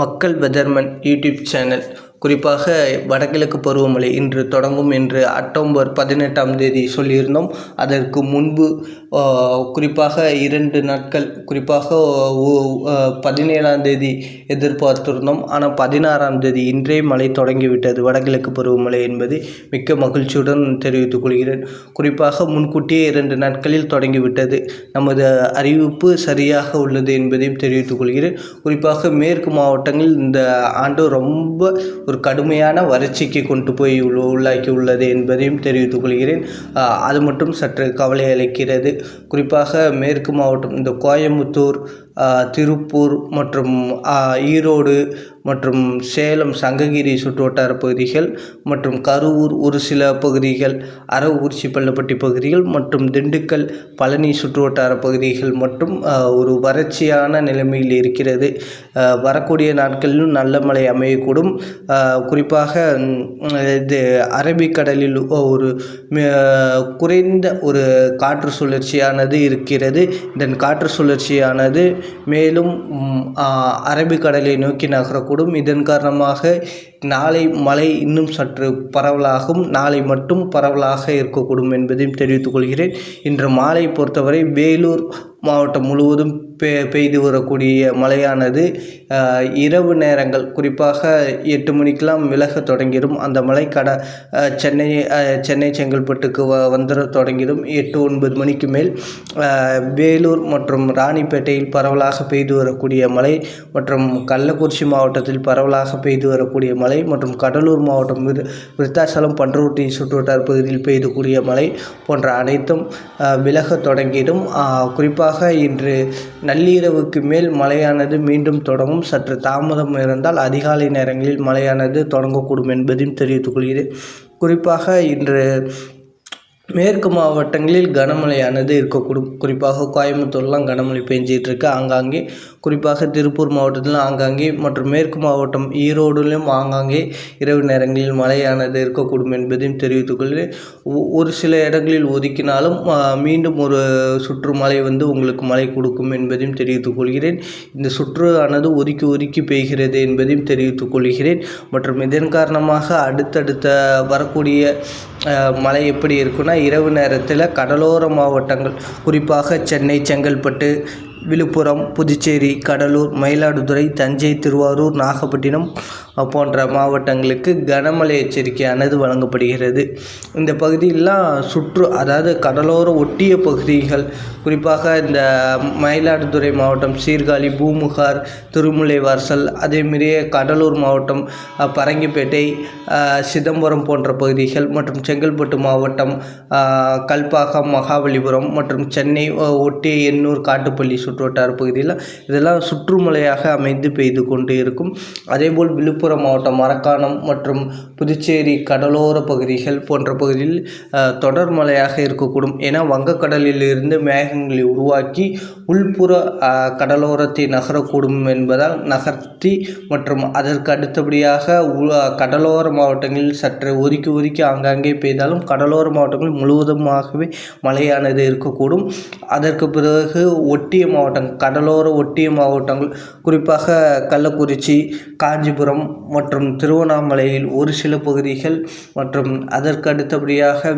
மக்கள் பெதர்மன் YouTube channel. குறிப்பாக வடகிழக்கு பருவமழை இன்று தொடங்கும் என்று அக்டோபர் பதினெட்டாம் தேதி சொல்லியிருந்தோம். அதற்கு முன்பு குறிப்பாக இரண்டு நாட்கள் குறிப்பாக பதினேழாம் தேதி எதிர்பார்த்திருந்தோம். ஆனால் பதினாறாம் தேதி இன்றே மழை தொடங்கிவிட்டது. வடகிழக்கு பருவமழை என்பது மிக்க மகிழ்ச்சியுடன் தெரிவித்துக் கொள்கிறேன். குறிப்பாக முன்கூட்டியே இரண்டு நாட்களில் தொடங்கிவிட்டது. நமது அறிவிப்பு சரியாக உள்ளது என்பதையும் தெரிவித்துக் கொள்கிறேன். குறிப்பாக மேற்கு மாவட்டங்களில் இந்த ஆண்டு ரொம்ப ஒரு கடுமையான வறட்சிக்கு கொண்டு போய் உள்ளாக்கி உள்ளது என்பதையும் தெரிவித்துக் கொள்கிறேன். அது மட்டும் சற்று கவலை அளிக்கிறது. குறிப்பாக மேற்கு மாவட்டம் இந்த கோயம்புத்தூர் திருப்பூர் மற்றும் ஈரோடு மற்றும் சேலம் சங்ககிரி சுற்றுவட்டார பகுதிகள் மற்றும் கரூர் ஒரு சில பகுதிகள் அரவக்குறிச்சி பள்ளப்பட்டி பகுதிகள் மற்றும் திண்டுக்கல் பழனி சுற்றுவட்டார பகுதிகள் மற்றும் ஒரு வறட்சியான நிலைமையில் இருக்கிறது. வரக்கூடிய நாட்களிலும் நல்ல மழை அமையக்கூடும். குறிப்பாக இது அரபிக்கடலில் ஒரு குறைந்த ஒரு காற்று சுழற்சியானது இருக்கிறது. இதன் காற்று சுழற்சியானது மேலும் அரபிக்கடலை நோக்கி நகரக்கூடும். இதன் காரணமாக நாளை மழை இன்னும் சற்று பரவலாகும். நாளை மட்டும் பரவலாக இருக்கக்கூடும் என்பதையும் தெரிவித்துக் கொள்கிறேன். இன்று மாலை பொறுத்தவரை வேலூர் மாவட்டம் முழுவதும் பெ பெய்து வரக்கூடிய மழையானது இரவு நேரங்கள் குறிப்பாக எட்டு மணிக்கெலாம் விலக தொடங்கிடும். அந்த மழை கட சென்னை சென்னை செங்கல்பட்டுக்கு வ வந்துட தொடங்கிடும். எட்டு ஒன்பது மணிக்கு மேல் வேலூர் மற்றும் ராணிப்பேட்டையில் பரவலாக பெய்து வரக்கூடிய மழை மற்றும் கள்ளக்குறிச்சி மாவட்டத்தில் பரவலாக பெய்து வரக்கூடிய மழை மற்றும் கடலூர் மாவட்டம் விரு விருத்தாச்சலம் பன்ருட்டி சுற்றுவட்டார பகுதியில் பெய்யக்கூடிய மழை போன்ற அனைத்தும் விலக தொடங்கிடும். குறிப்பாக இன்று நள்ளிரவுக்கு மேல் மழையானது மீண்டும் தொடங்கும். சற்று தாமதம் இருந்தால் அதிகாலை நேரங்களில் மழையானது தொடங்கக்கூடும் என்பதையும் தெரிவித்துக் கொள்கிறேன். குறிப்பாக இன்று மேற்கு மாவட்டங்களில் கனமழையானது இருக்கக்கூடும். குறிப்பாக கோயம்புத்தூர்லாம் கனமழை பெஞ்சிகிட்டு இருக்கு ஆங்காங்கே குறிப்பாக திருப்பூர் மாவட்டத்தில் ஆங்காங்கே மற்றும் மேற்கு மாவட்டம் ஈரோடுலையும் ஆங்காங்கே இரவு நேரங்களில் மழையானது இருக்கக்கூடும் என்பதையும் தெரிவித்துக்கொள்கிறேன் ஒரு சில இடங்களில் ஒதுக்கினாலும் மீண்டும் ஒரு சுற்று மழை வந்து உங்களுக்கு மழை கொடுக்கும் என்பதையும் தெரிவித்துக்கொள்கிறேன் இந்த சுற்று ஆனது ஒதுக்கி ஒதுக்கி பெய்கிறது என்பதையும் தெரிவித்துக்கொள்கிறேன் மற்றும் இதன் காரணமாக அடுத்தடுத்த வரக்கூடிய மழை எப்படி இருக்குன்னா இரவு நேரத்தில் கடலோர மாவட்டங்கள் குறிப்பாக சென்னை செங்கல்பட்டு விழுப்புரம் புதுச்சேரி கடலூர் மயிலாடுதுறை தஞ்சை திருவாரூர் நாகப்பட்டினம் போன்ற மாவட்டங்களுக்கு கனமழை எச்சரிக்கையானது வழங்கப்படுகிறது. இந்த பகுதியெல்லாம் சுற்று அதாவது கடலோர ஒட்டிய பகுதிகள் குறிப்பாக இந்த மயிலாடுதுறை மாவட்டம் சீர்காழி பூமுகார் திருமுலை வாசல் அதேமாரியே கடலூர் மாவட்டம் பரங்கிப்பேட்டை சிதம்பரம் போன்ற பகுதிகள் மற்றும் செங்கல்பட்டு மாவட்டம் கல்பாக்கம் மகாபலிபுரம் மற்றும் சென்னை ஒட்டிய எண்ணூர் காட்டுப்பள்ளி சுற்றுவட்டார பகுதியில் இதெல்லாம் சுற்றுமலையாக அமைந்து பெய்து கொண்டு இருக்கும். அதேபோல் விழுப்புரம் மாவட்டம் மரக்காணம் மற்றும் புதுச்சேரி கடலோர பகுதிகள் போன்ற பகுதியில் தொடர் மழையாக இருக்கக்கூடும் ஏன்னா வங்கக்கடலில் இருந்து மேகங்களை உருவாக்கி உள்புற கடலோரத்தை நகரக்கூடும் என்பதால் நகர்த்தி மற்றும் அதற்கு அடுத்தபடியாக கடலோர மாவட்டங்களில் சற்று ஒதுக்கி ஒதுக்கி ஆங்காங்கே பெய்தாலும் கடலோர மாவட்டங்கள் முழுவதுமாகவே மழையானது இருக்கக்கூடும். அதற்கு பிறகு ஒட்டிய மாவட்டம் மாவட்டங்கள் கடலோர ஒட்டிய மாவட்டங்கள் குறிப்பாக கள்ளக்குறிச்சி காஞ்சிபுரம் மற்றும் திருவண்ணாமலையில் ஒரு சில பகுதிகள் மற்றும் அதற்கு அடுத்தபடியாக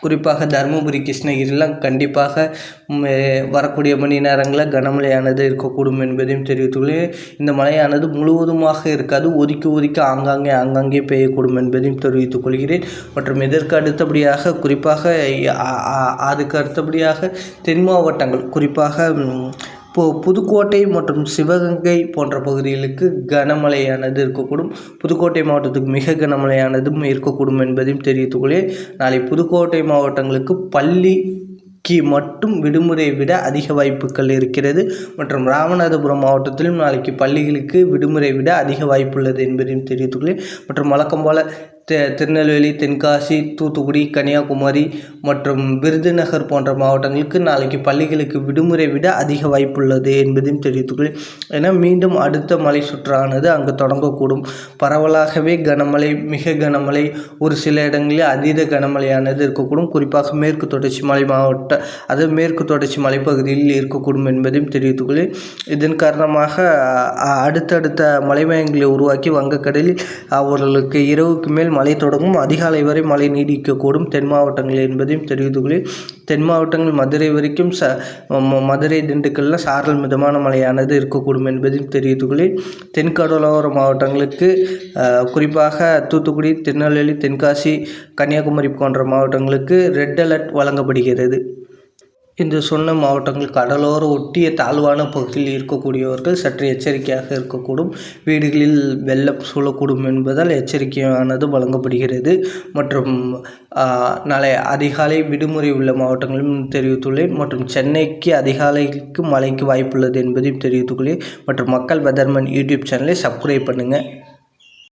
குறிப்பாக தருமபுரி கிருஷ்ணகிரிலாம் கண்டிப்பாக வரக்கூடிய மணி நேரங்களில் கனமழையானது இருக்கக்கூடும் என்பதையும் தெரிவித்துள்ளேன். இந்த மழையானது முழுவதுமாக இருக்காது ஒதுக்கி ஒதுக்கி ஆங்காங்கே ஆங்காங்கே பெய்யக்கூடும் என்பதையும் தெரிவித்துக் கொள்கிறேன். மற்றும் இதற்கு அடுத்தபடியாக குறிப்பாக அதுக்கு அடுத்தபடியாக தென் மாவட்டங்கள் குறிப்பாக இப்போது புதுக்கோட்டை மற்றும் சிவகங்கை போன்ற பகுதிகளுக்கு கனமழையானது இருக்கக்கூடும். புதுக்கோட்டை மாவட்டத்துக்கு மிக கனமழையானதும் இருக்கக்கூடும் என்பதையும் தெரிவித்துக்கொள்ளேன் நாளை புதுக்கோட்டை மாவட்டங்களுக்கு பள்ளி கி மட்டும் விடுமுறை விட அதிக வாய்ப்புகள் இருக்கிறது. மற்றும் ராமநாதபுரம் மாவட்டத்திலும் நாளைக்கு பள்ளிகளுக்கு விடுமுறை விட அதிக வாய்ப்புள்ளது என்பதையும் தெரிவித்துள்ளேன் மற்றும் வழக்கம் போல் திருநெல்வேலி தென்காசி தூத்துக்குடி கன்னியாகுமரி மற்றும் விருதுநகர் போன்ற மாவட்டங்களுக்கு நாளைக்கு பள்ளிகளுக்கு விடுமுறை விட அதிக வாய்ப்புள்ளது என்பதையும் தெரிவித்துள்ளேன் ஏன்னா மீண்டும் அடுத்த மழை சுற்றானது அங்கு தொடங்கக்கூடும். பரவலாகவே கனமழை மிக கனமழை ஒரு சில இடங்களில் அதீத கனமழையானது இருக்கக்கூடும். குறிப்பாக மேற்கு தொடர்ச்சி மலை மாவட்ட அது மேற்கு தொடர்ச்சி மலைப்பகுதியில் இருக்கக்கூடும் என்பதையும் தெரிவித்துள்ளேன் இதன் காரணமாக அடுத்தடுத்த மலைமயங்களை உருவாக்கி வங்கக்கடலில் அவர்களுக்கு இரவுக்கு மேல் மழை தொடங்கும். அதிகாலை வரை மழை நீடிக்கக்கூடும். தென் மாவட்டங்கள் என்பதையும் தெரிவித்துள்ளேன் தென் மாவட்டங்கள் மதுரை வரைக்கும் ச ம- மதுரை திண்டுக்கல்ல சாரல் மிதமான மழையானது இருக்கக்கூடும் என்பதையும் தெரிவித்துள்ளேன் தென்கடலோர மாவட்டங்களுக்கு குறிப்பாக தூத்துக்குடி திருநெல்வேலி தென்காசி கன்னியாகுமரி போன்ற மாவட்டங்களுக்கு ரெட் அலர்ட் வழங்கப்படுகிறது. இந்த சொன்ன மாவட்டங்கள் கடலோர ஒட்டிய தாழ்வான பகுதியில் இருக்கக்கூடியவர்கள் சற்று எச்சரிக்கையாக இருக்கக்கூடும். வீடுகளில் வெள்ளம் சூழக்கூடும் என்பதால் எச்சரிக்கையானது வழங்கப்படுகிறது. மற்றும் நாளை அதிகாலை விடுமுறை உள்ள மாவட்டங்களும் தெரிவித்துள்ளேன். மற்றும் சென்னைக்கு அதிகாலைக்கு மழைக்கு வாய்ப்புள்ளது என்பதையும் தெரிவித்துள்ளேன். மற்றும் மக்கள் வெதர்மன் யூடியூப் சேனலை சப்ஸ்கிரைப் பண்ணுங்கள்